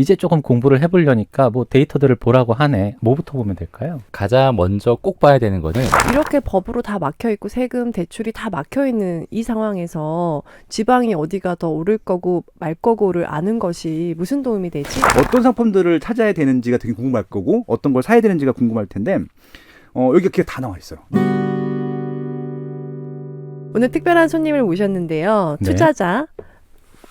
이제 조금 공부를 해보려니까 뭐 데이터들을 보라고 하네. 뭐부터 보면 될까요? 가장 먼저 꼭 봐야 되는 거는 이렇게 법으로 다 막혀 있고 세금 대출이 다 막혀 있는 이 상황에서 지방이 어디가 더 오를 거고 말 거고를 아는 것이 무슨 도움이 되지? 어떤 상품들을 찾아야 되는지가 되게 궁금할 거고 어떤 걸 사야 되는지가 궁금할 텐데 어, 여기 이렇게 다 나와 있어요. 오늘 특별한 손님을 모셨는데요. 네. 투자자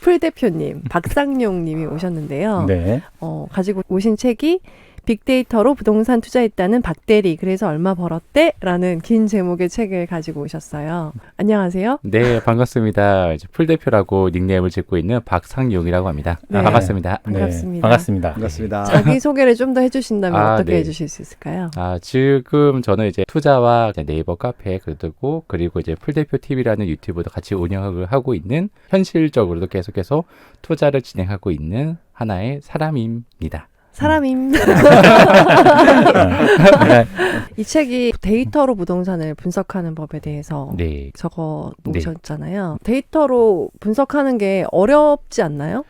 풀 대표님 박상용 님이 오셨는데요. 네. 어, 가지고 오신 책이 빅데이터로 부동산 투자했다는 박대리 그래서 얼마 벌었대? 라는 긴 제목의 책을 가지고 오셨어요. 안녕하세요. 네 반갑습니다. 이제 풀 대표라고 닉네임을 짓고 있는 박상용이라고 합니다. 네. 아, 반갑습니다. 반갑습니다. 네, 반갑습니다. 반갑습니다. 자기 소개를 좀 더 해주신다면 아, 어떻게 네. 해주실 수 있을까요? 아, 지금 저는 이제 투자와 이제 네이버 카페 그리고 그리고 이제 풀 대표 TV라는 유튜브도 같이 운영을 하고 있는 현실적으로도 계속해서 투자를 진행하고 있는 하나의 사람입니다. 사람임. 네. 이 책이 데이터로 부동산을 분석하는 법에 대해서 네. 적어 놓으셨잖아요. 데이터로 분석하는 게 어렵지 않나요?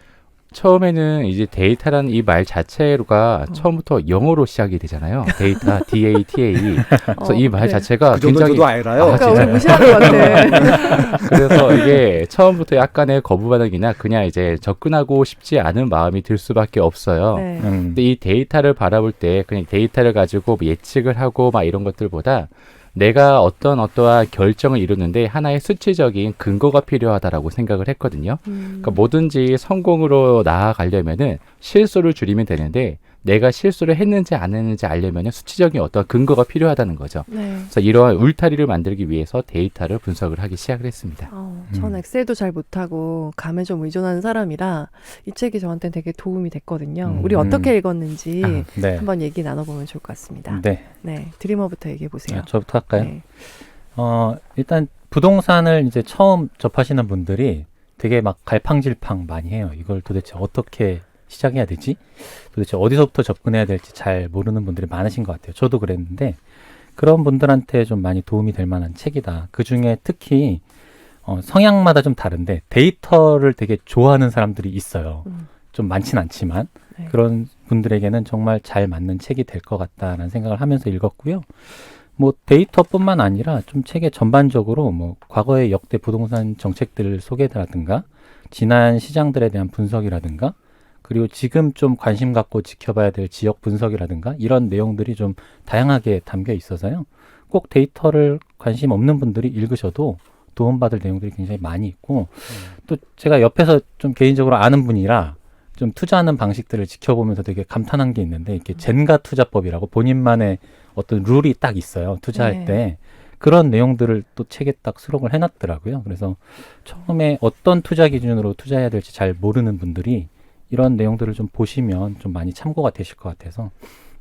처음에는 이제 데이터라는 이 말 자체가 어. 처음부터 영어로 시작이 되잖아요. 데이터, D-A-T-A. 그래서 어, 이 말 네. 자체가 그 굉장히 저도 알아요. 아, 그러니까? 오늘 무시하는 것 같아. 그래서 이게 처음부터 약간의 거부 반응이나 그냥 이제 접근하고 싶지 않은 마음이 들 수밖에 없어요. 네. 음, 근데 이 데이터를 바라볼 때 그냥 데이터를 가지고 뭐 예측을 하고 막 이런 것들보다 내가 어떤 어떠한 결정을 이루는데 하나의 수치적인 근거가 필요하다라고 생각을 했거든요. 음. 그러니까 뭐든지 성공으로 나아가려면은 실수를 줄이면 되는데 내가 실수를 했는지 안 했는지 알려면은 수치적인 어떤 근거가 필요하다는 거죠. 네. 그래서 이러한 울타리를 만들기 위해서 데이터를 분석을 하기 시작을 했습니다. 어, 전 음. 엑셀도 잘 못하고 감에 좀 의존하는 사람이라 이 책이 저한테 되게 도움이 됐거든요. 음. 우리 어떻게 읽었는지 아, 네. 한번 얘기 나눠보면 좋을 것 같습니다. 네. 네, 드리머부터 얘기해 보세요. 아, 저부터 할까요? 네. 어, 일단 부동산을 이제 처음 접하시는 분들이 되게 막 갈팡질팡 많이 해요. 이걸 도대체 어떻게 시작해야 되지? 도대체 어디서부터 접근해야 될지 잘 모르는 분들이 많으신 것 같아요. 저도 그랬는데 그런 분들한테 좀 많이 도움이 될 만한 책이다. 그 중에 특히 어, 성향마다 좀 다른데 데이터를 되게 좋아하는 사람들이 있어요. 음. 좀 많진 않지만 네. 그런 분들에게는 정말 잘 맞는 책이 될 것 같다라는 생각을 하면서 읽었고요. 뭐 데이터뿐만 아니라 좀 책의 전반적으로 뭐 과거의 역대 부동산 정책들 소개라든가 지난 시장들에 대한 분석이라든가 그리고 지금 좀 관심 갖고 지켜봐야 될 지역 분석이라든가 이런 내용들이 좀 다양하게 담겨 있어서요. 꼭 데이터를 관심 없는 분들이 읽으셔도 도움받을 내용들이 굉장히 많이 있고 또 제가 옆에서 좀 개인적으로 아는 분이라 좀 투자하는 방식들을 지켜보면서 되게 감탄한 게 있는데 이렇게 젠가 투자법이라고 본인만의 어떤 룰이 딱 있어요. 투자할 네. 때 그런 내용들을 또 책에 딱 수록을 해놨더라고요. 그래서 처음에 어떤 투자 기준으로 투자해야 될지 잘 모르는 분들이 이런 내용들을 좀 보시면 좀 많이 참고가 되실 것 같아서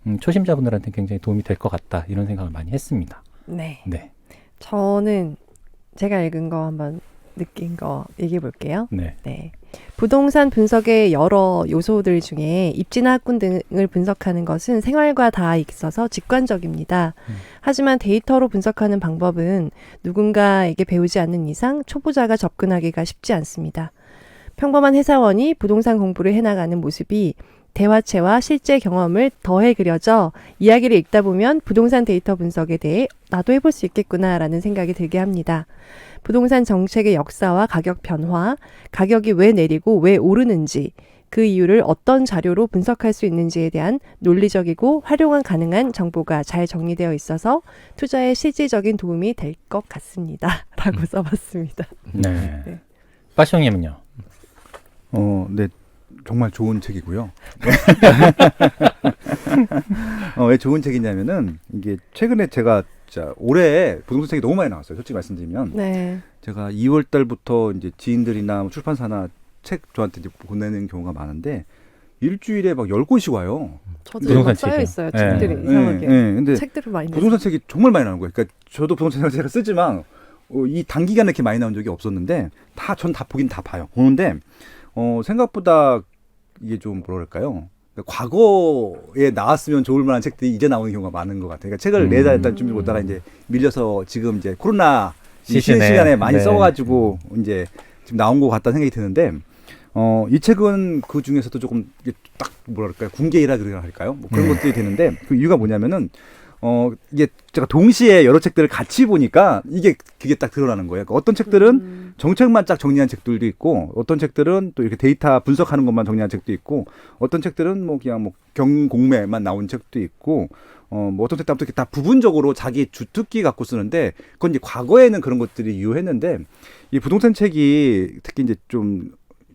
음, 초심자분들한테 굉장히 도움이 될 것 같다 이런 생각을 많이 했습니다. 네. 네, 저는 제가 읽은 거 한번 느낀 거 얘기해 볼게요. 네, 네. 부동산 분석의 여러 요소들 중에 입지나 학군 등을 분석하는 것은 생활과 다 있어서 직관적입니다. 음. 하지만 데이터로 분석하는 방법은 누군가에게 배우지 않는 이상 초보자가 접근하기가 쉽지 않습니다. 평범한 회사원이 부동산 공부를 해나가는 모습이 대화체와 실제 경험을 더해 그려져 이야기를 읽다 보면 부동산 데이터 분석에 대해 나도 해볼 수 있겠구나라는 생각이 들게 합니다. 부동산 정책의 역사와 가격 변화, 가격이 왜 내리고 왜 오르는지, 그 이유를 어떤 자료로 분석할 수 있는지에 대한 논리적이고 활용한 가능한 정보가 잘 정리되어 있어서 투자에 실질적인 도움이 될 것 같습니다. 라고 써봤습니다. 네. 네. 빠시형님은요? 어, 네. 정말 좋은 책이고요. 어, 왜 좋은 책이냐면은 이게 최근에 제가 진짜 올해 부동산 책이 너무 많이 나왔어요. 솔직히 말씀드리면 네. 제가 2월 달부터 이제 지인들이나 뭐 출판사나 책 저한테 이제 보내는 경우가 많은데 일주일에 막 10권씩 와요. 저도 부동산 막 쌓여 책이요? 있어요. 네. 책들이 네, 이상하게. 예, 예. 근데 책들을 많이. 부동산 책이 정말 많이 나오는 거예요. 그러니까 저도 부동산 책을 제가 쓰지만 어, 이 단기간에 이렇게 많이 나온 적이 없었는데 다 전다 보긴 다 봐요. 보는데 어, 생각보다 이게 좀 뭐랄까요? 그러니까 과거에 나왔으면 좋을 만한 책들이 이제 나오는 경우가 많은 것 같아요. 그러니까 책을 음. 내다 일단 준비 보다가 이제 밀려서 지금 이제 코로나 이 시즌에, 시즌에 많이 네. 써가지고 이제 지금 나온 것 같다는 생각이 드는데 어, 이 책은 그 중에서도 조금 딱 뭐랄까요 군계이라 그래야 할까요? 뭐 그런 네. 것들이 되는데 그 이유가 뭐냐면은 어 이게 제가 동시에 여러 책들을 같이 보니까 이게 그게 딱 드러나는 거예요. 그러니까 어떤 책들은 음. 정책만 딱 정리한 책들도 있고 어떤 책들은 또 이렇게 데이터 분석하는 것만 정리한 책도 있고 어떤 책들은 뭐 그냥 뭐 경공매만 나온 책도 있고 어 뭐 어떤 책도 아무튼 이렇게 다 부분적으로 자기 주특기 갖고 쓰는데 그건 이제 과거에는 그런 것들이 유효했는데 이 부동산 책이 특히 이제 좀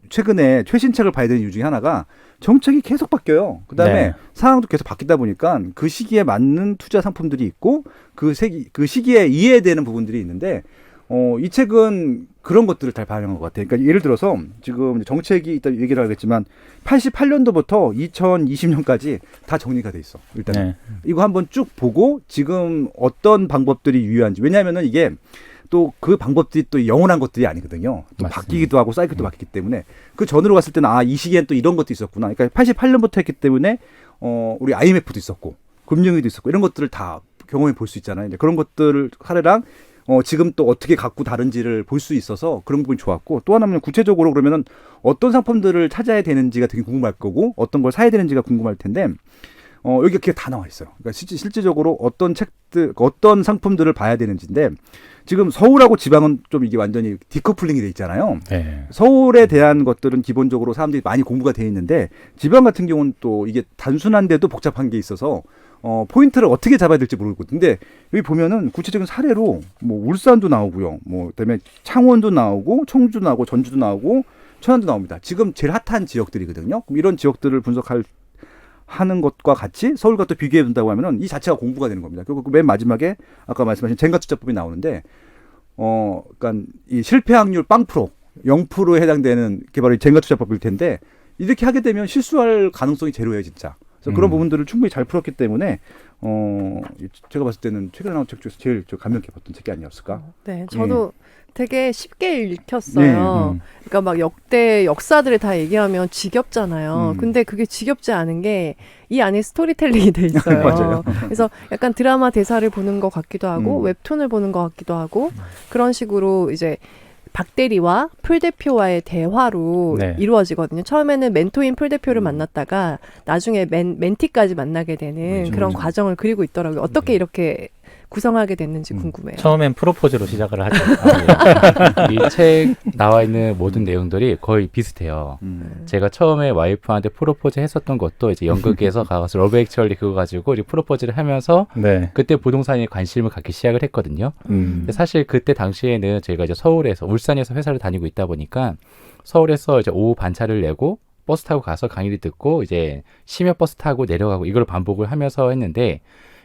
최근에 최신 책을 봐야 되는 이유 중에 하나가 정책이 계속 바뀌어요. 그다음에 네. 상황도 계속 바뀌다 보니까 그 시기에 맞는 투자 상품들이 있고 그 세기 그 시기에 이해되는 부분들이 있는데 어, 이 책은 그런 것들을 잘 반영한 것 같아요. 그러니까 예를 들어서 지금 정책이 이따 얘기를 하겠지만 88년도부터 2020년까지 다 정리가 돼 있어. 일단 네. 이거 한번 쭉 보고 지금 어떤 방법들이 유효한지 왜냐하면은 이게 또 그 방법들이 또 영원한 것들이 아니거든요. 또 맞습니다. 바뀌기도 하고 사이클도 바뀌기 때문에 그 전으로 갔을 때는 아 이 시기엔 또 이런 것도 있었구나. 그러니까 88년부터 했기 때문에 어 우리 IMF도 있었고 금융위도 있었고 이런 것들을 다 경험해 볼 수 있잖아요. 이제 그런 것들을 사례랑 어 지금 또 어떻게 갖고 다른지를 볼 수 있어서 그런 부분이 좋았고 또 하나는 구체적으로 그러면은 어떤 상품들을 찾아야 되는지가 되게 궁금할 거고 어떤 걸 사야 되는지가 궁금할 텐데 어, 여기 이렇게 다 나와 있어요. 그러니까 실제, 실질적으로 어떤 책들, 어떤 상품들을 봐야 되는지인데 지금 서울하고 지방은 좀 이게 완전히 디커플링이 돼 있잖아요. 네. 서울에 대한 것들은 기본적으로 사람들이 많이 공부가 돼 있는데 지방 같은 경우는 또 이게 단순한데도 복잡한 게 있어서 어, 포인트를 어떻게 잡아야 될지 모르고 근데 여기 보면은 구체적인 사례로 뭐 울산도 나오고요. 뭐 그다음에 창원도 나오고 청주도 나오고 전주도 나오고 천안도 나옵니다. 지금 제일 핫한 지역들이거든요. 그럼 이런 지역들을 분석할 하는 것과 같이 서울과 또 비교해 본다고 하면은 이 자체가 공부가 되는 겁니다. 그리고 그맨 마지막에 아까 말씀하신 젠가 투자법이 나오는데 어, 그러니까 이 실패 확률 빵 프로 0%에 해당되는 게 바로 이 젠가 투자법일 텐데 이렇게 하게 되면 실수할 가능성이 제로예요, 진짜. 그래서 그런 음. 부분들을 충분히 잘 풀었기 때문에 어, 이 제가 봤을 때는 최근에 나온 책 중에서 제일 저 감명 깊었던 책이 아니었을까. 네, 저도 되게 쉽게 네, 읽혔어요. 음. 그러니까 막 역대 역사들을 다 얘기하면 지겹잖아요. 음. 근데 그게 지겹지 않은 게 이 안에 스토리텔링이 돼 있어요. 그래서 약간 드라마 대사를 보는 것 같기도 하고 음. 웹툰을 보는 것 같기도 하고 그런 식으로 이제 박 대리와 풀 대표와의 대화로 네. 이루어지거든요. 처음에는 멘토인 풀 대표를 음. 만났다가 나중에 멘, 멘티까지 만나게 되는 그렇죠, 그런 그렇죠. 과정을 그리고 있더라고요. 어떻게 이렇게 구성하게 됐는지 음. 궁금해요. 처음엔 프로포즈로 시작을 하죠. 이책 나와 있는 모든 내용들이 거의 비슷해요. 음. 제가 처음에 와이프한테 프로포즈 했었던 것도 이제 연극에서 가서 러브 액츄얼리 그거 가지고 이제 프로포즈를 하면서 네. 그때 부동산에 관심을 갖기 시작을 했거든요. 음. 근데 사실 그때 당시에는 저희가 이제 서울에서 울산에서 회사를 다니고 있다 보니까 서울에서 이제 오후 반차를 내고 버스 타고 가서 강의를 듣고 이제 심야 버스 타고 내려가고 이걸 반복을 하면서 했는데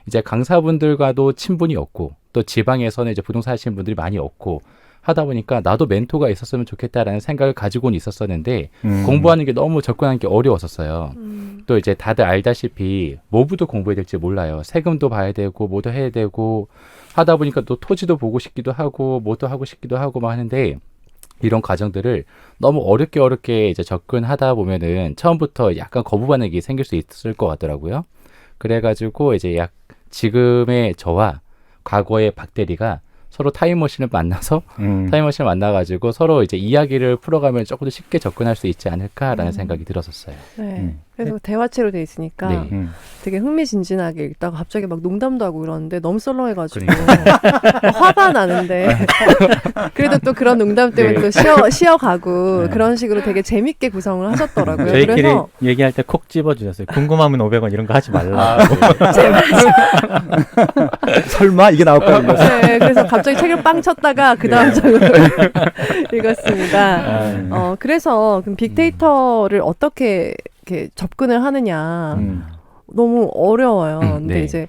이제 강사분들과도 친분이 없고 또 지방에서는 이제 부동산 하시는 분들이 많이 없고 하다 보니까 나도 멘토가 있었으면 좋겠다라는 생각을 가지고는 있었었는데 음. 공부하는 게 너무 접근하는 게 어려웠었어요. 음. 또 이제 다들 알다시피 뭐부터 공부해야 될지 몰라요. 세금도 봐야 되고 뭐도 해야 되고 하다 보니까 또 토지도 보고 싶기도 하고 뭐도 하고 싶기도 하고 막 하는데 이런 과정들을 너무 어렵게 어렵게 이제 접근하다 보면은 처음부터 약간 거부 반응이 생길 수 있을 것 같더라고요. 그래가지고 이제 약 지금의 저와 과거의 박대리가 서로 타임머신을 만나서 음. 타임머신을 만나가지고 서로 이제 이야기를 풀어가면 조금 더 쉽게 접근할 수 있지 않을까라는 음. 생각이 들었었어요. 네. 음. 그래서 대화체로 돼 있으니까 네. 음. 되게 흥미진진하게 읽다가 갑자기 막 농담도 하고 그러는데 너무 썰렁해가지고 막 화가 나는데 그래도 또 그런 농담 때문에 네. 또 쉬어 쉬어가고 네. 그런 식으로 되게 재밌게 구성을 하셨더라고요. 저희끼리 그래서 얘기할 때 콕 집어주셨어요. 궁금하면 500원 이런 거 하지 말라. 제가 설마 이게 나올까? 네, 그래서 갑자기 책을 빵 쳤다가 그 다음 장으로 읽었습니다. 아, 어 그래서 그럼 빅데이터를 어떻게 이렇게 접근을 하느냐 음. 너무 어려워요. 음, 근데 네. 이제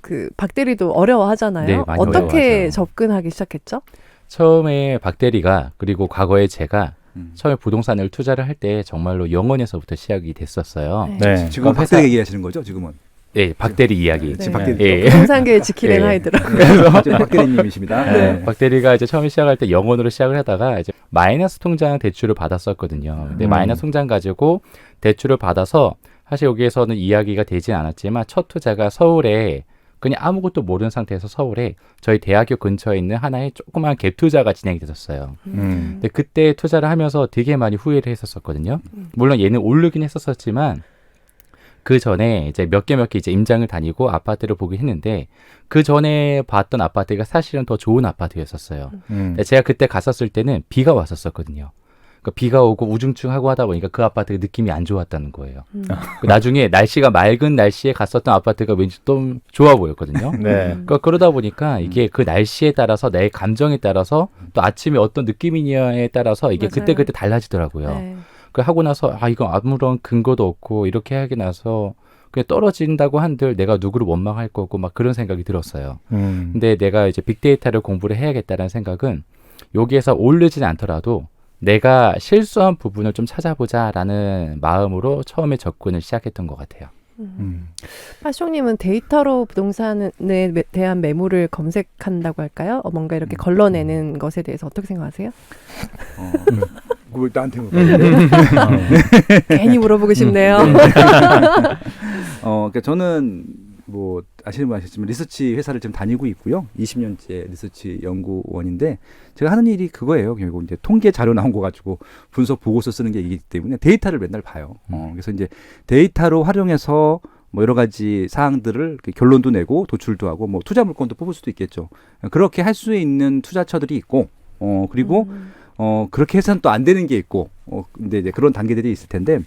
그 박대리도 어려워하잖아요. 네, 많이 어떻게 어려워하죠. 접근하기 시작했죠? 처음에 박대리가 그리고 과거에 제가 음. 처음에 부동산을 투자를 할 때 정말로 영원에서부터 시작이 됐었어요. 네. 네. 지금 그 박대 회사- 얘기하시는 거죠, 지금은? 네, 박대리 이야기. 네. 지금 박대 예. 부동산계의 지킬행 네. 하이더라고요. 지금 박대리님이십니다. 네. 네. 박대리가 이제 처음에 시작할 때 영원으로 시작을 하다가 이제 마이너스 통장 대출을 받았었거든요. 근데 음. 마이너스 통장 가지고 대출을 받아서 사실 여기에서는 이야기가 되진 않았지만 첫 투자가 서울에 그냥 아무것도 모르는 상태에서 서울에 저희 대학교 근처에 있는 하나의 조그만 갭 투자가 진행이 됐었어요. 음. 근데 그때 투자를 하면서 되게 많이 후회를 했었었거든요. 음. 물론 얘는 오르긴 했었었지만 그 전에 이제 몇 개 몇 개 이제 임장을 다니고 아파트를 보긴 했는데 그 전에 봤던 아파트가 사실은 더 좋은 아파트였었어요. 음. 제가 그때 갔었을 때는 비가 왔었었거든요. 그러니까 비가 오고 우중충하고 하다 보니까 그 아파트 느낌이 안 좋았다는 거예요. 음. 그 나중에 날씨가 맑은 날씨에 갔었던 아파트가 왠지 좀 좋아 보였거든요. 네. 그러니까 그러다 보니까 이게 그 날씨에 따라서 내 감정에 따라서 또 아침에 어떤 느낌이냐에 따라서 이게 맞아요. 그때 그때 달라지더라고요. 네. 그 하고 나서 아 이거 아무런 근거도 없고 이렇게 하게 나서 그냥 떨어진다고 한들 내가 누구를 원망할 거고 막 그런 생각이 들었어요. 음. 근데 내가 이제 빅데이터를 공부를 해야겠다는 생각은 여기에서 오르진 않더라도 내가 실수한 부분을 좀 찾아보자라는 마음으로 처음에 접근을 시작했던 것 같아요. 음. 파쇼님은 데이터로 부동산에 매- 대한 매물을 검색한다고 할까요? 어, 뭔가 이렇게 걸러내는 것에 대해서 어떻게 생각하세요? 어, 그걸 나한테 물어봤는데. 괜히 물어보고 싶네요. 어, 그러니까 저는 뭐 아시는 분 아시겠지만 리서치 회사를 지금 다니고 있고요. 20년째 리서치 연구원인데 제가 하는 일이 그거예요. 결국 이제 통계 자료 나온 거 가지고 분석 보고서 쓰는 게 이기 때문에 데이터를 맨날 봐요. 어, 그래서 이제 데이터로 활용해서 뭐 여러 가지 사항들을 결론도 내고 도출도 하고 뭐 투자 물건도 뽑을 수도 있겠죠. 그렇게 할 수 있는 투자처들이 있고 어 그리고 음. 어 그렇게 해서는 또 안 되는 게 있고 어 근데 이제 그런 단계들이 있을 텐데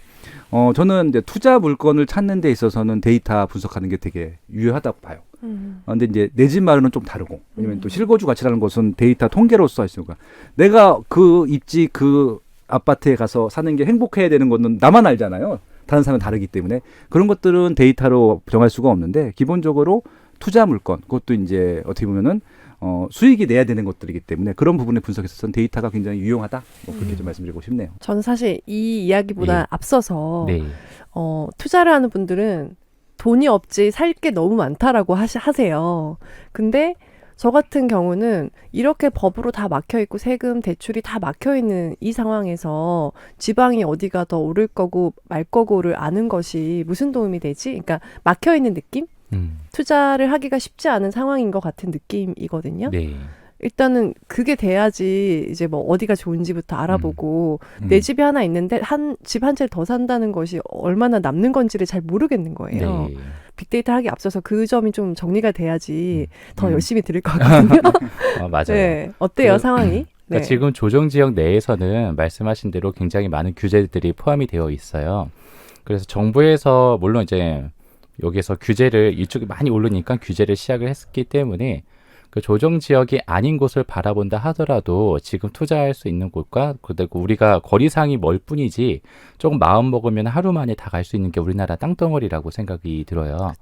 어 저는 이제 투자 물건을 찾는 데 있어서는 데이터 분석하는 게 되게 유효하다고 봐요. 음. 어, 근데 이제 내 집 마련은 좀 다르고 왜냐면 음. 또 실거주 가치라는 것은 데이터 통계로서 할 수가 내가 그 입지 그 아파트에 가서 사는 게 행복해야 되는 거는 나만 알잖아요. 다른 사람은 다르기 때문에 그런 것들은 데이터로 정할 수가 없는데 기본적으로 투자 물건 그것도 이제 어떻게 보면은 어, 수익이 내야 되는 것들이기 때문에 그런 부분의 분석에서는 데이터가 굉장히 유용하다. 뭐 그렇게 음. 좀 말씀드리고 싶네요. 저는 사실 이 이야기보다 예. 앞서서 네. 어, 투자를 하는 분들은 돈이 없지 살 게 너무 많다라고 하시, 하세요. 근데 저 같은 경우는 이렇게 법으로 다 막혀 있고 세금 대출이 다 막혀 있는 이 상황에서 지방이 어디가 더 오를 거고 말 거고를 아는 것이 무슨 도움이 되지? 그러니까 막혀 있는 느낌? 음. 투자를 하기가 쉽지 않은 상황인 것 같은 느낌이거든요. 네. 일단은 그게 돼야지 이제 뭐 어디가 좋은지부터 알아보고 음. 내 집이 하나 있는데 한 집 한 채 더 산다는 것이 얼마나 남는 건지를 잘 모르겠는 거예요. 네. 빅데이터 하기 앞서서 그 점이 좀 정리가 돼야지 더 음. 열심히 들을 것 같거든요. 어, 맞아요. 네. 어때요, 그- 상황이? 그러니까 네. 지금 조정 지역 내에서는 말씀하신 대로 굉장히 많은 규제들이 포함이 되어 있어요. 그래서 정부에서 물론 이제 여기서 규제를 이쪽이 많이 오르니까 규제를 시작을 했기 때문에 그 조정 지역이 아닌 곳을 바라본다 하더라도 지금 투자할 수 있는 곳과 그리고 우리가 거리상이 멀 뿐이지 조금 마음 먹으면 하루 만에 다 갈 수 있는 게 우리나라 땅덩어리라고 생각이 들어요.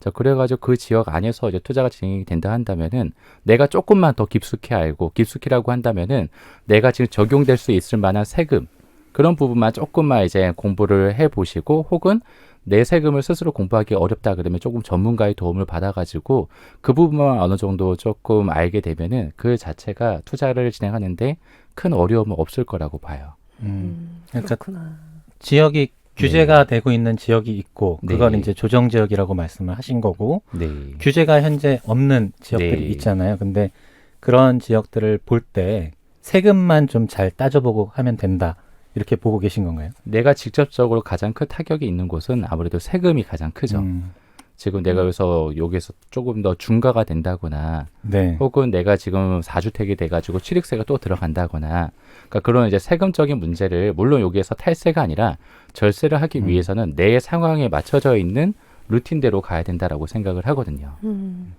자, 그래가지고 그 지역 안에서 이제 투자가 진행이 된다 한다면은 내가 조금만 더 깊숙이 알고 깊숙이라고 한다면은 내가 지금 적용될 수 있을 만한 세금 그런 부분만 조금만 이제 공부를 해 보시고 혹은 내 세금을 스스로 공부하기 어렵다 그러면 조금 전문가의 도움을 받아가지고 그 부분만 어느 정도 조금 알게 되면은 그 자체가 투자를 진행하는데 큰 어려움은 없을 거라고 봐요. 음. 음, 그러니까 그렇구나. 지역이 규제가 되고 있는 지역이 있고 그걸 네. 이제 조정 지역이라고 말씀을 하신 거고 네. 규제가 현재 없는 지역들이 네. 있잖아요. 근데 그런 지역들을 볼 때 세금만 좀 잘 따져보고 하면 된다. 이렇게 보고 계신 건가요? 내가 직접적으로 가장 큰 타격이 있는 곳은 아무래도 세금이 가장 크죠. 음, 지금 내가 여기서 여기서 조금 더 중과가 된다거나 네. 혹은 내가 지금 4주택이 돼가지고 취득세가 또 들어간다거나 그러니까 그런 이제 세금적인 문제를 물론 여기에서 탈세가 아니라 절세를 하기 음. 위해서는 내 상황에 맞춰져 있는 루틴대로 가야 된다라고 생각을 하거든요. 음.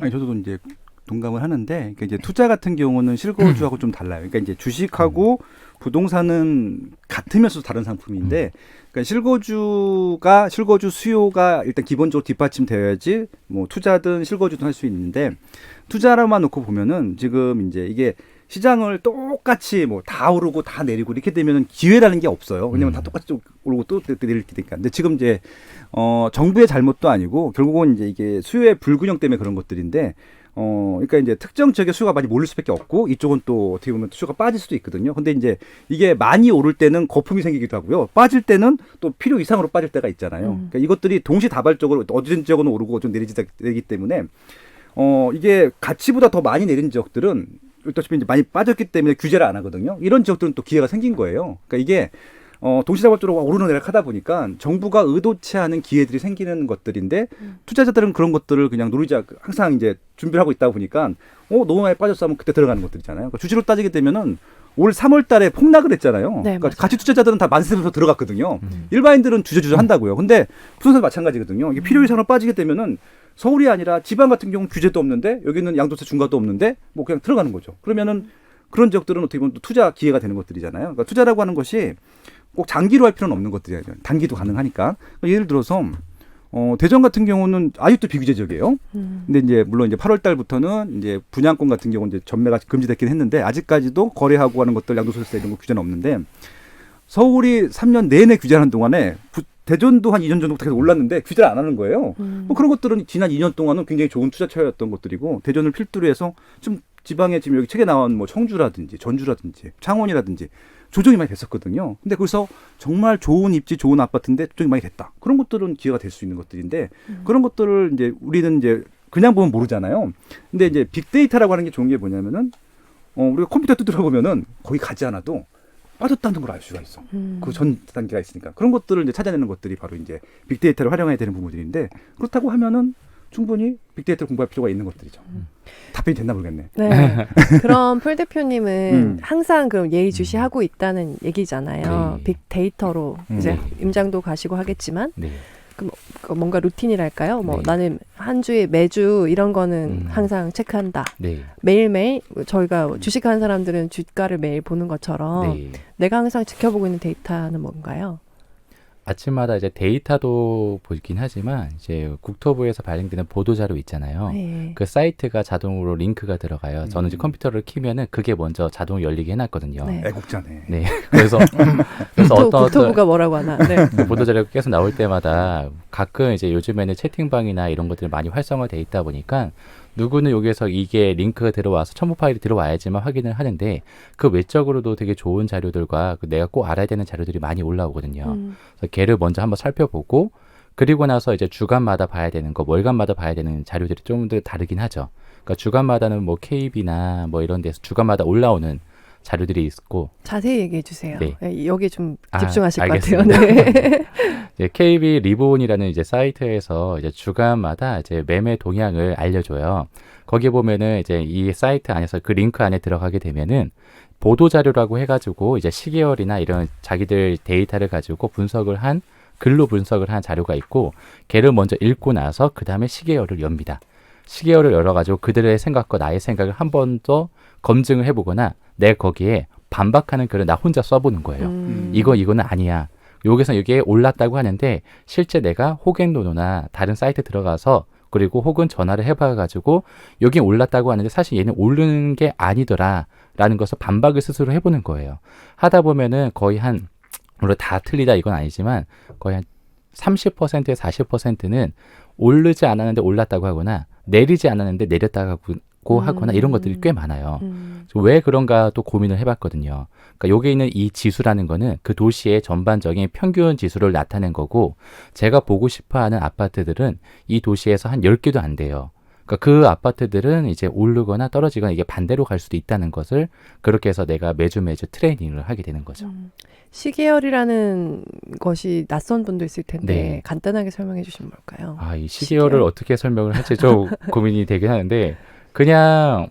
아니 저도 이제 동감을 하는데 그러니까 이제 투자 같은 경우는 실거주하고 좀 달라요. 그러니까 이제 주식하고 부동산은 같으면서 다른 상품인데 그러니까 실거주가 실거주 수요가 일단 기본적으로 뒷받침되어야지 뭐 투자든 실거주든 할 수 있는데 투자로만 놓고 보면은 지금 이제 이게 시장을 똑같이 뭐 다 오르고 다 내리고 이렇게 되면은 기회라는 게 없어요. 왜냐면 음. 다 똑같이 좀 오르고 또 내릴 테니까. 근데 지금 이제 어 정부의 잘못도 아니고 결국은 이제 이게 수요의 불균형 때문에 그런 것들인데 어, 그러니까 이제 특정 지역의 수요가 많이 몰릴 수밖에 없고 이쪽은 또 어떻게 보면 수요가 빠질 수도 있거든요. 근데 이제 이게 많이 오를 때는 거품이 생기기도 하고요. 빠질 때는 또 필요 이상으로 빠질 때가 있잖아요. 음. 그러니까 이것들이 동시다발적으로 어떤 지역은 오르고 좀 내리기 때문에 어, 이게 가치보다 더 많이 내린 지역들은 어차피 이제 많이 빠졌기 때문에 규제를 안 하거든요. 이런 지역들은 또 기회가 생긴 거예요. 그러니까 이게 어, 동시다발적으로 오르는 내리락 하다 보니까 정부가 의도치 않은 기회들이 생기는 것들인데 투자자들은 그런 것들을 그냥 노리지 않- 항상 이제 준비를 하고 있다 보니까 어 너무 많이 빠졌어 하면 그때 들어가는 것들이잖아요. 그러니까 주식으로 따지게 되면은 올 3월 달에 폭락을 했잖아요. 네, 그러니까 맞아요. 가치 투자자들은 다 만세부터 들어갔거든요. 음. 일반인들은 주저주저 한다고요. 근데 부동산 마찬가지거든요. 이게 필요 이상으로 빠지게 되면은 서울이 아니라 지방 같은 경우는 규제도 없는데 여기는 양도세 중과도 없는데 뭐 그냥 들어가는 거죠. 그러면은 그런 지역들은 어떻게 보면 또 투자 기회가 되는 것들이잖아요. 그러니까 투자라고 하는 것이 꼭 장기로 할 필요는 없는 것들이에요. 단기도 가능하니까. 그러니까 예를 들어서 어, 대전 같은 경우는 아직도 비규제 지역이에요. 음. 근데 이제 물론 이제 8월 달부터는 이제 분양권 같은 경우 이제 전매가 금지됐긴 했는데 아직까지도 거래하고 하는 것들 양도소득세 이런 거 규제는 없는데 서울이 3년 내내 규제하는 동안에 부- 대전도 한 2년 정도 계속 올랐는데 규제를 안 하는 거예요. 음. 뭐 그런 것들은 지난 2년 동안은 굉장히 좋은 투자처였던 것들이고 대전을 필두로 해서 좀 지방에 지금 여기 책에 나온 뭐 청주라든지 전주라든지 창원이라든지 조정이 많이 됐었거든요. 근데 거기서 정말 좋은 입지, 좋은 아파트인데 조정이 많이 됐다. 그런 것들은 기회가 될 수 있는 것들인데 그런 것들을 이제 우리는 이제 그냥 보면 모르잖아요. 근데 이제 빅데이터라고 하는 게 좋은 게 뭐냐면은 어 우리가 컴퓨터 두드려 보면은 거기 가지 않아도 빠졌다는 걸 알 수가 있어. 음. 그전 단계가 있으니까 그런 것들을 이제 찾아내는 것들이 바로 이제 빅데이터를 활용해야 되는 부분들인데 그렇다고 하면은 충분히 빅데이터를 공부할 필요가 있는 것들이죠. 답변이 됐나 모르겠네. 네. 그럼 풀 대표님은 음. 항상 그럼 예의주시하고 있다는 얘기잖아요. 네. 빅데이터로 음. 이제 네. 임장도 가시고 하겠지만 네. 그 뭔가 루틴이랄까요? 뭐 네. 나는 한 주에 매주 이런 거는 음. 항상 체크한다. 네. 매일매일 저희가 주식하는 사람들은 주가를 매일 보는 것처럼 네. 내가 항상 지켜보고 있는 데이터는 뭔가요? 아침마다 이제 데이터도 보긴 하지만 이제 국토부에서 발행되는 보도 자료 있잖아요. 네. 그 사이트가 자동으로 링크가 들어가요. 저는 이제 음. 컴퓨터를 키면은 그게 먼저 자동 열리게 해놨거든요. 네. 애국자네. 네. 그래서 그래서 국토, 어떤 국토부가 뭐라고 하나? 네. 그 보도 자료가 계속 나올 때마다 가끔 이제 요즘에는 채팅방이나 이런 것들이 많이 활성화돼 있다 보니까 누구는 여기에서 이게 링크가 들어와서 첨부 파일이 들어와야지만 확인을 하는데 그 외적으로도 되게 좋은 자료들과 그 내가 꼭 알아야 되는 자료들이 많이 올라오거든요. 음. 그래서 걔를 먼저 한번 살펴보고 그리고 나서 이제 주간마다 봐야 되는 거, 월간마다 봐야 되는 자료들이 좀 더 다르긴 하죠. 그러니까 주간마다는 뭐 KB나 뭐 이런 데서 주간마다 올라오는 자료들이 있고 자세히 얘기해 주세요. 네. 네, 여기 좀 아, 집중하실 것 알겠습니다. 같아요. 네. 이제 KB 리본이라는 이제 사이트에서 이제 주간마다 이제 매매 동향을 알려줘요. 거기 보면은 이제 이 사이트 안에서 그 링크 안에 들어가게 되면은 보도 자료라고 해가지고 이제 시계열이나 이런 자기들 데이터를 가지고 분석을 한 글로 분석을 한 자료가 있고 걔를 먼저 읽고 나서 그 다음에 시계열을 엽니다. 시계열을 열어가지고 그들의 생각과 나의 생각을 한 번 더 검증을 해보거나 내 거기에 반박하는 글을 나 혼자 써보는 거예요. 음. 이거 이거는 아니야. 여기서 이게 올랐다고 하는데 실제 내가 호갱노노나 다른 사이트 들어가서 그리고 혹은 전화를 해봐가지고 여기 올랐다고 하는데 사실 얘는 오르는 게 아니더라라는 것을 반박을 스스로 해보는 거예요. 하다 보면은 거의 한 물론 다 틀리다 이건 아니지만 거의 한 30%에서 40%는 오르지 않았는데 올랐다고 하거나 내리지 않았는데 내렸다고 하거나 이런 것들이 꽤 많아요. 음. 왜 그런가 또 고민을 해봤거든요. 그러니까 여기 있는 이 지수라는 거는 그 도시의 전반적인 평균 지수를 나타낸 거고 제가 보고 싶어하는 아파트들은 이 도시에서 한 10개도 안 돼요. 그러니까 그 아파트들은 이제 오르거나 떨어지거나 이게 반대로 갈 수도 있다는 것을 그렇게 해서 내가 매주 매주 트레이닝을 하게 되는 거죠. 음. 시계열이라는 것이 낯선 분도 있을 텐데 네. 간단하게 설명해 주시면 뭘까요? 아, 이 시계열을 시계열? 어떻게 설명을 할지 좀 고민이 되긴 하는데 그냥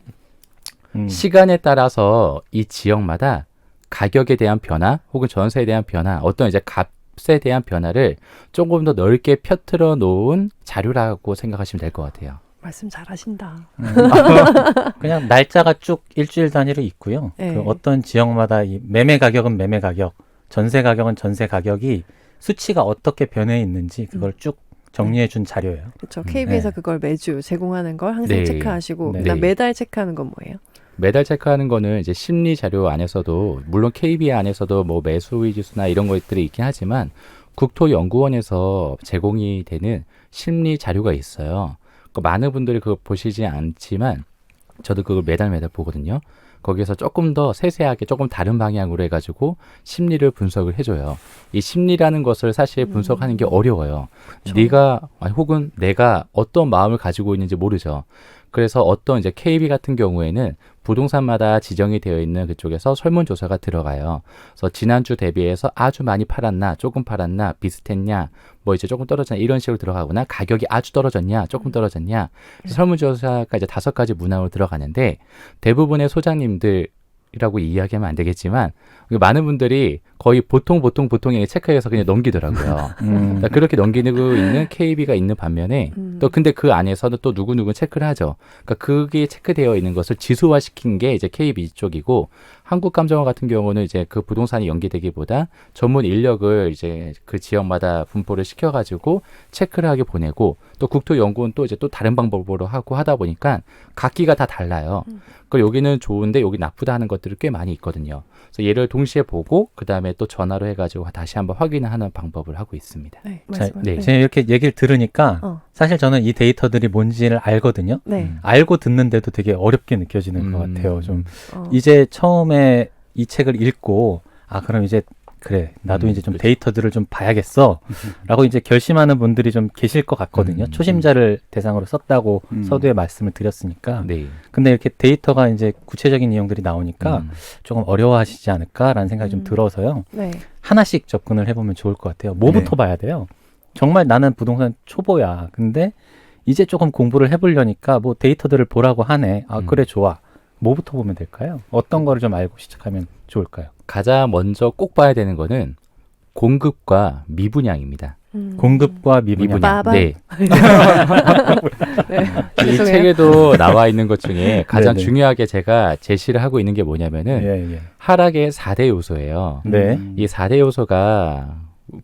음. 시간에 따라서 이 지역마다 가격에 대한 변화 혹은 전세에 대한 변화 어떤 이제 값에 대한 변화를 조금 더 넓게 펴트려 놓은 자료라고 생각하시면 될 것 같아요. 말씀 잘하신다. 음. 그냥 날짜가 쭉 일주일 단위로 있고요. 네. 그 어떤 지역마다 이 매매 가격은 매매 가격, 전세 가격은 전세 가격이 수치가 어떻게 변해 있는지 그걸 쭉 정리해 준 자료예요. 그렇죠. 음, KB에서 네. 그걸 매주 제공하는 걸 항상 네. 체크하시고 네. 그다음 네. 매달 체크하는 건 뭐예요? 매달 체크하는 거는 이제 심리 자료 안에서도 물론 KB 안에서도 뭐 매수의 지수나 이런 것들이 있긴 하지만 국토연구원에서 제공이 되는 심리 자료가 있어요. 그 많은 분들이 그거 보시지 않지만 저도 그걸 매달 매달 보거든요. 거기서 조금 더 세세하게 조금 다른 방향으로 해가지고 심리를 분석을 해줘요. 이 심리라는 것을 사실 분석하는 게 어려워요. 그렇죠. 네가 아니, 혹은 내가 어떤 마음을 가지고 있는지 모르죠. 그래서 어떤 이제 KB 같은 경우에는 부동산마다 지정이 되어 있는 그쪽에서 설문조사가 들어가요. 그래서 지난주 대비해서 아주 많이 팔았나, 조금 팔았나, 비슷했냐, 뭐 이제 조금 떨어졌냐 이런 식으로 들어가거나 가격이 아주 떨어졌냐, 조금 떨어졌냐. 그래서 설문조사가 이제 다섯 가지 문항으로 들어가는데 대부분의 소장님들이라고 이야기하면 안 되겠지만 많은 분들이 거의 보통 보통 보통에 체크해서 그냥 넘기더라고요. 음. 자, 그렇게 넘기고 있는 KB가 있는 반면에 음. 또 근데 그 안에서는 또 누구 누구 체크를 하죠. 그러니까 그게 체크되어 있는 것을 지수화시킨 게 이제 KB 쪽이고 한국감정원 같은 경우는 이제 그 부동산이 연기되기보다 전문 인력을 이제 그 지역마다 분포를 시켜가지고 체크를 하게 보내고 또 국토연구원 또 이제 또 다른 방법으로 하고 하다 보니까 각기가 다 달라요. 그 여기는 좋은데 여기 나쁘다 하는 것들이 꽤 많이 있거든요. 그래서 얘를 동시에 보고 그 다음에 또 전화로 해가지고 다시 한번 확인하는 방법을 하고 있습니다. 네, 자, 말씀하세요. 네. 네. 지금 이렇게 얘기를 들으니까 어. 사실 저는 이 데이터들이 뭔지를 알거든요. 네. 음. 알고 듣는데도 되게 어렵게 느껴지는 것 음. 같아요. 좀 어. 이제 처음에 이 책을 읽고 아 그럼 이제 그래 나도 음, 이제 좀 그렇죠. 데이터들을 좀 봐야겠어라고 이제 결심하는 분들이 좀 계실 것 같거든요. 음. 초심자를 대상으로 썼다고 음. 서두에 말씀을 드렸으니까. 네. 근데 이렇게 데이터가 이제 구체적인 내용들이 나오니까 음. 조금 어려워하시지 않을까라는 생각이 좀 음. 들어서요. 네. 하나씩 접근을 해보면 좋을 것 같아요. 뭐부터 네. 봐야 돼요? 정말 나는 부동산 초보야. 근데 이제 조금 공부를 해보려니까 뭐 데이터들을 보라고 하네. 아 음. 그래 좋아. 뭐부터 보면 될까요? 어떤 거를 좀 알고 시작하면 좋을까요? 가장 먼저 꼭 봐야 되는 거는 공급과 미분양입니다. 음. 공급과 미분양. 미분양. 빠밤. 네. 네. 이. 책에도 나와 있는 것 중에 가장 네네. 중요하게 제가 제시를 하고 있는 게 뭐냐면은 예, 예. 하락의 4대 요소예요. 네. 음. 이 4대 요소가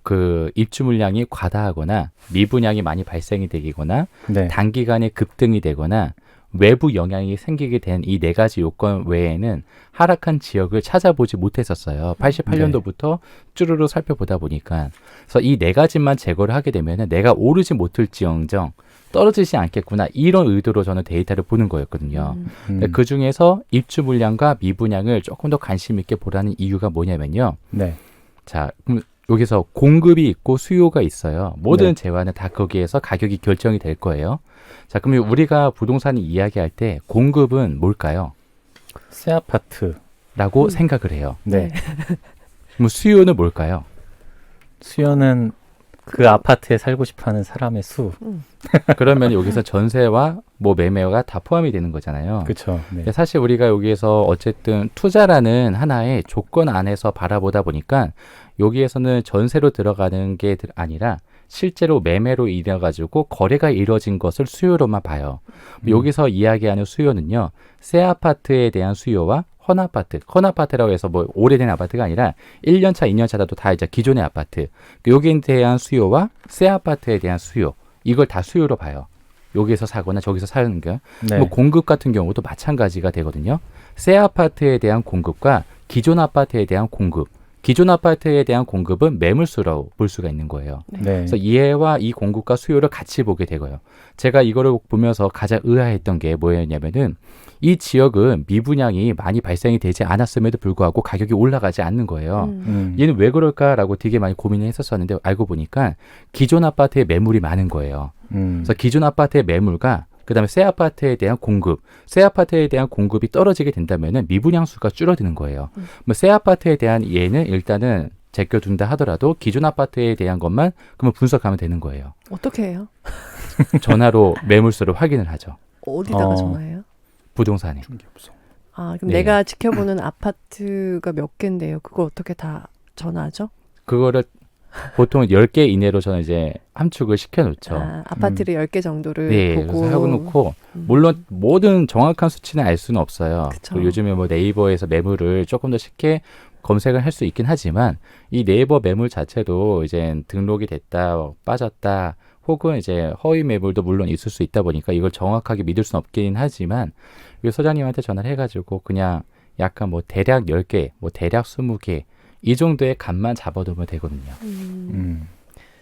그 입주 물량이 과다하거나 미분양이 많이 발생이 되거나 네. 단기간에 급등이 되거나 외부 영향이 생기게 된 이 네 가지 요건 외에는 하락한 지역을 찾아보지 못했었어요. 88년도부터 쭈루루 살펴보다 보니까 그래서 이 네 가지만 제거를 하게 되면은 내가 오르지 못할지언정 떨어지지 않겠구나 이런 의도로 저는 데이터를 보는 거였거든요. 음. 음. 그 중에서 입주 물량과 미분양을 조금 더 관심 있게 보라는 이유가 뭐냐면요. 네. 자, 그럼 여기서 공급이 있고 수요가 있어요. 모든 네. 재화는 다 거기에서 가격이 결정이 될 거예요. 자, 그러면 우리가 부동산 이야기할 때 공급은 뭘까요? 새 아파트. 라고 음. 생각을 해요. 네. 그럼 수요는 뭘까요? 수요는 그 아파트에 살고 싶어하는 사람의 수. 그러면 여기서 전세와 뭐 매매가 다 포함이 되는 거잖아요. 그렇죠. 네. 사실 우리가 여기에서 어쨌든 투자라는 하나의 조건 안에서 바라보다 보니까 여기에서는 전세로 들어가는 게 들- 아니라 실제로 매매로 이뤄 가지고 거래가 이루어진 것을 수요로만 봐요. 음. 여기서 이야기하는 수요는요. 새 아파트에 대한 수요와 헌 아파트, 헌 아파트라고 해서 뭐 오래된 아파트가 아니라 1년 차, 2년 차라도 다 이제 기존의 아파트. 여기에 대한 수요와 새 아파트에 대한 수요. 이걸 다 수요로 봐요. 여기서 사거나 저기서 사는 게 네. 뭐 공급 같은 경우도 마찬가지가 되거든요. 새 아파트에 대한 공급과 기존 아파트에 대한 공급. 기존 아파트에 대한 공급은 매물수로 볼 수가 있는 거예요. 네. 그래서 이해와 이 공급과 수요를 같이 보게 되고요. 제가 이거를 보면서 가장 의아했던 게 뭐였냐면은 이 지역은 미분양이 많이 발생이 되지 않았음에도 불구하고 가격이 올라가지 않는 거예요. 음. 음. 얘는 왜 그럴까라고 되게 많이 고민을 했었었는데 알고 보니까 기존 아파트에 매물이 많은 거예요. 음. 그래서 기존 아파트의 매물과 그다음에 새 아파트에 대한 공급, 새 아파트에 대한 공급이 떨어지게 된다면은 미분양 수가 줄어드는 거예요. 음. 뭐새 아파트에 대한 얘는 일단은 제껴둔다 하더라도 기존 아파트에 대한 것만 그러면 분석하면 되는 거예요. 어떻게 해요? 전화로 매물수를 확인을 하죠. 어디다가 어. 전화해요? 부동산에. 중개업소. 아, 그럼 네. 내가 지켜보는 아파트가 몇 개인데요. 그걸 어떻게 다 전화하죠? 그거를 보통 10개 이내로 저는 이제 함축을 시켜놓죠. 아, 아파트를 10개 정도를 네, 보고 그래서 하고 놓고 음. 물론 모든 정확한 수치는 알 수는 없어요. 그쵸. 그리고 요즘에 뭐 네이버에서 매물을 조금 더 쉽게 검색을 할 수 있긴 하지만 이 네이버 매물 자체도 이제 등록이 됐다 빠졌다 혹은 이제 허위 매물도 물론 있을 수 있다 보니까 이걸 정확하게 믿을 수는 없긴 하지만 이 소장님한테 전화를 해가지고 그냥 약간 뭐 대략 10개 뭐 대략 20개 이 정도의 값만 잡아두면 되거든요. 음. 음.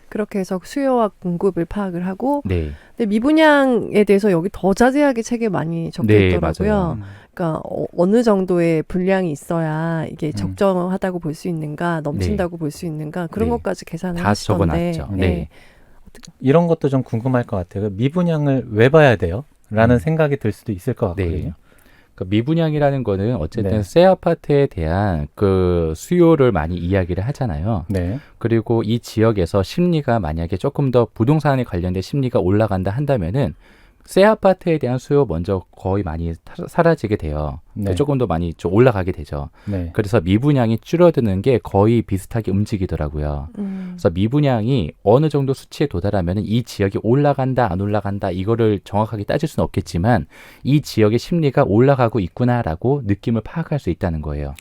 그렇게 해서 수요와 공급을 파악을 하고 네. 근데 미분양에 대해서 여기 더 자세하게 책에 많이 적혀 네, 있더라고요. 맞아요. 음. 그러니까 어, 느 정도의 분량이 있어야 이게 음. 적정하다고 볼 수 있는가, 넘친다고 볼수 있는가 그런 네. 것까지 계산을 다 하시던데. 적어놨죠. 네. 네. 이런 것도 좀 궁금할 것 같아요. 그 미분양을 왜 봐야 돼요? 라는 음. 생각이 들 수도 있을 것 같거든요. 네. 그러니까 미분양이라는 거는 어쨌든 네. 새 아파트에 대한 그 수요를 많이 이야기를 하잖아요. 네. 그리고 이 지역에서 심리가 만약에 조금 더 부동산에 관련된 심리가 올라간다 한다면은 새 아파트에 대한 수요 먼저 거의 많이 사- 사라지게 돼요. 네. 조금 더 많이 좀 올라가게 되죠. 네. 그래서 미분양이 줄어드는 게 거의 비슷하게 움직이더라고요. 음. 그래서 미분양이 어느 정도 수치에 도달하면 이 지역이 올라간다 안 올라간다 이거를 정확하게 따질 수는 없겠지만 이 지역의 심리가 올라가고 있구나라고 느낌을 파악할 수 있다는 거예요.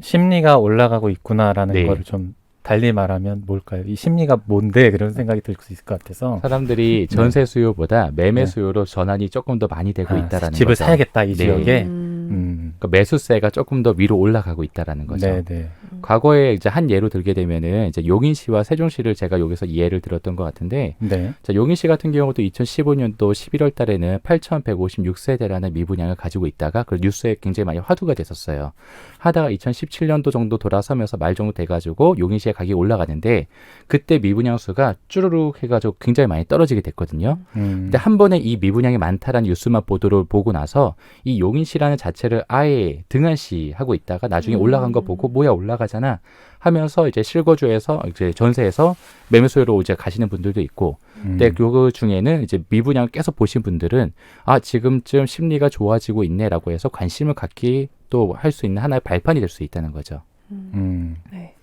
심리가 올라가고 있구나라는 네. 거를 좀 달리 말하면 뭘까요? 이 심리가 뭔데 그런 생각이 들 수 있을 것 같아서 사람들이 전세 수요보다 매매 네. 수요로 전환이 조금 더 많이 되고 아, 있다라는 집을 거죠. 사야겠다 이 네. 지역에. 음. 음. 그러니까 매수세가 조금 더 위로 올라가고 있다라는 거죠. 네, 네. 과거에 이제 한 예로 들게 되면은 이제 용인시와 세종시를 제가 여기서 예를 들었던 것 같은데 네. 자, 용인시 같은 경우도 2015년도 11월 달에는 8,156세대라는 미분양을 가지고 있다가 그 뉴스에 굉장히 많이 화두가 됐었어요. 하다가 2017년도 정도 돌아서면서 말 정도 돼가지고 용인시의 가격이 올라가는데 그때 미분양 수가 쭈루룩 해가지고 굉장히 많이 떨어지게 됐거든요. 음. 근데 한 번에 이 미분양이 많다라는 뉴스만 보도를 보고 나서 이 용인시라는 자체를 아예 등한시 하고 있다가 나중에 음. 올라간 거 보고 뭐야 올라가잖아 하면서 이제 실거주에서 이제 전세에서 매매 수요로 이제 가시는 분들도 있고 음. 근데 그 중에는 이제 미분양 계속 보신 분들은 아 지금쯤 심리가 좋아지고 있네라고 해서 관심을 갖기 또 할 수 있는 하나의 발판이 될 수 있다는 거죠. 음. 음. 네.